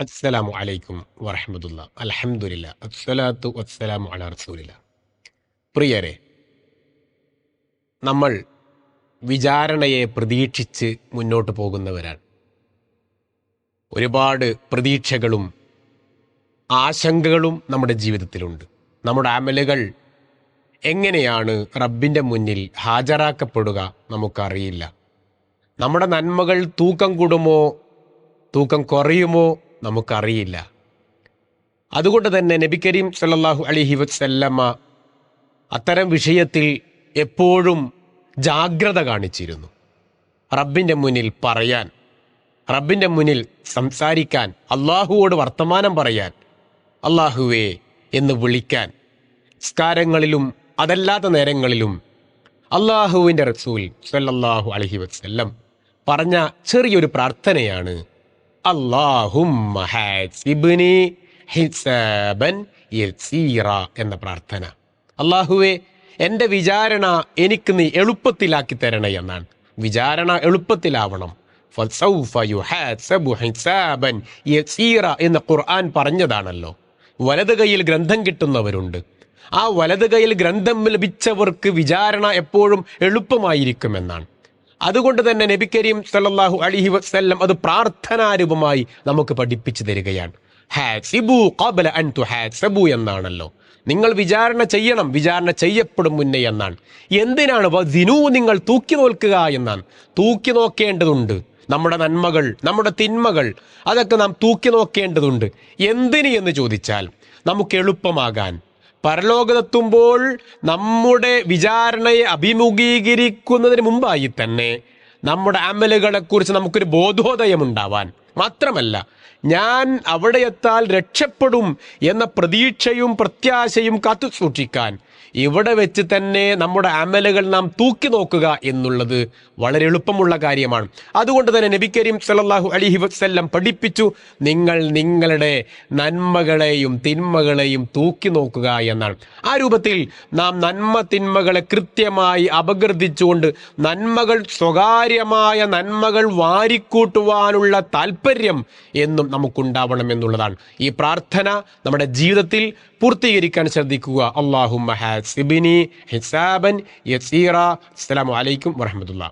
അസ്സലാമു അലൈക്കും വറഹമത്തുള്ള. അലഹമുല്ല അസ്സലാത്തു വസ്സലാമു അല റസൂലില്ല. പ്രിയരെ നമ്മൾ വിചാരണയെ പ്രതീക്ഷിച്ച് മുന്നോട്ട് പോകുന്നവരാണ്. ഒരുപാട് പ്രതീക്ഷകളും ആശങ്കകളും നമ്മുടെ ജീവിതത്തിലുണ്ട്. നമ്മുടെ അമലുകൾ എങ്ങനെയാണ് റബ്ബിന്റെ മുന്നിൽ ഹാജരാക്കപ്പെടുക നമുക്കറിയില്ല. നമ്മുടെ നന്മകൾ തൂക്കം കൂടുമോ തൂക്കം കുറയുമോ നമുക്കറിയില്ല. അതുകൊണ്ട് തന്നെ നബി കരീം സല്ലാഹു അലൈഹി വസ്ല്ലമ്മ അത്തരം വിഷയത്തിൽ എപ്പോഴും ജാഗ്രത കാണിച്ചിരുന്നു. റബ്ബിന്റെ മുന്നിൽ പറയാൻ റബ്ബിന്റെ മുന്നിൽ സംസാരിക്കാൻ അള്ളാഹുവോട് വർത്തമാനം പറയാൻ അള്ളാഹുവേ എന്ന് വിളിക്കാൻ സ്കാരങ്ങളിലും അതല്ലാത്ത നേരങ്ങളിലും അള്ളാഹുവിന്റെ റസൂൽ സല്ലാഹു അലഹി വസ്ല്ലം പറഞ്ഞ ചെറിയൊരു പ്രാർത്ഥനയാണ് അള്ളാഹുമ്മ ഹാസിബ്നി ഹിസാബൻ യസീറ എന്ന പ്രാർത്ഥന. അള്ളാഹുവെ എന്റെ വിചാരണ എനിക്ക് നീ എളുപ്പത്തിലാക്കി തരണേ എന്നാണ്. വിചാരണ എളുപ്പത്തിലാവണം. എന്ന് ഖുർആൻ പറഞ്ഞതാണല്ലോ. വലത് കൈയിൽ ഗ്രന്ഥം കിട്ടുന്നവരുണ്ട്. ആ വലത് കൈയിൽ ഗ്രന്ഥം ലഭിച്ചവർക്ക് വിചാരണ എപ്പോഴും എളുപ്പമായിരിക്കുമെന്നാണ്. അതുകൊണ്ട് തന്നെ നബി കരീം സല്ലാഹു അലിഹി വസ്ല്ലം അത് പ്രാർത്ഥനാരൂപമായി നമുക്ക് പഠിപ്പിച്ചു തരികയാണ്. അൻ എന്നാണല്ലോ. നിങ്ങൾ വിചാരണ ചെയ്യണം വിചാരണ ചെയ്യപ്പെടും മുന്നേ എന്നാണ്. എന്തിനാണ്? ദിനു നിങ്ങൾ തൂക്കി നോക്കുക എന്നാണ്. തൂക്കി നോക്കേണ്ടതുണ്ട്. നമ്മുടെ നന്മകൾ നമ്മുടെ തിന്മകൾ അതൊക്കെ നാം തൂക്കി നോക്കേണ്ടതുണ്ട്. എന്തിന് എന്ന് ചോദിച്ചാൽ നമുക്ക് എളുപ്പമാകാൻ പരലോകത്തെത്തുമ്പോൾ നമ്മുടെ വിചാരണയെ അഭിമുഖീകരിക്കുന്നതിന് മുമ്പായി തന്നെ നമ്മുടെ അമലുകളെക്കുറിച്ച് നമുക്കൊരു ബോധോദയം ഉണ്ടാവാൻ മാത്രമല്ല ഞാൻ അവിടെ എത്താൽ രക്ഷപ്പെടും എന്ന പ്രതീക്ഷയും പ്രത്യാശയും കാത്തു സൂക്ഷിക്കാൻ ഇവിടെ വെച്ച് തന്നെ നമ്മുടെ അമലുകൾ നാം തൂക്കി നോക്കുക എന്നുള്ളത് വളരെ എളുപ്പമുള്ള കാര്യമാണ്. അതുകൊണ്ട് തന്നെ നബി കരീം സല്ലല്ലാഹു അലിഹി വസല്ലം പഠിപ്പിച്ചു നിങ്ങൾ നിങ്ങളുടെ നന്മകളെയും തിന്മകളെയും തൂക്കി നോക്കുക എന്നാണ്. ആ രൂപത്തിൽ നാം നന്മ തിന്മകളെ കൃത്യമായി അപഗ്രഥിച്ചുകൊണ്ട് നന്മകൾ സ്വകാര്യമായ നന്മകൾ വാരിക്കൂട്ടുവാനുള്ള താല്പര്യം എന്നും നമുക്കുണ്ടാവണം എന്നുള്ളതാണ്. ഈ പ്രാർത്ഥന നമ്മുടെ ജീവിതത്തിൽ പൂർത്തീകരിക്കാൻ ശ്രദ്ധിക്കുക. അള്ളാഹു ഹിസാബൻ അസ്സലാമു അലൈക്കും വറഹമത്തുള്ള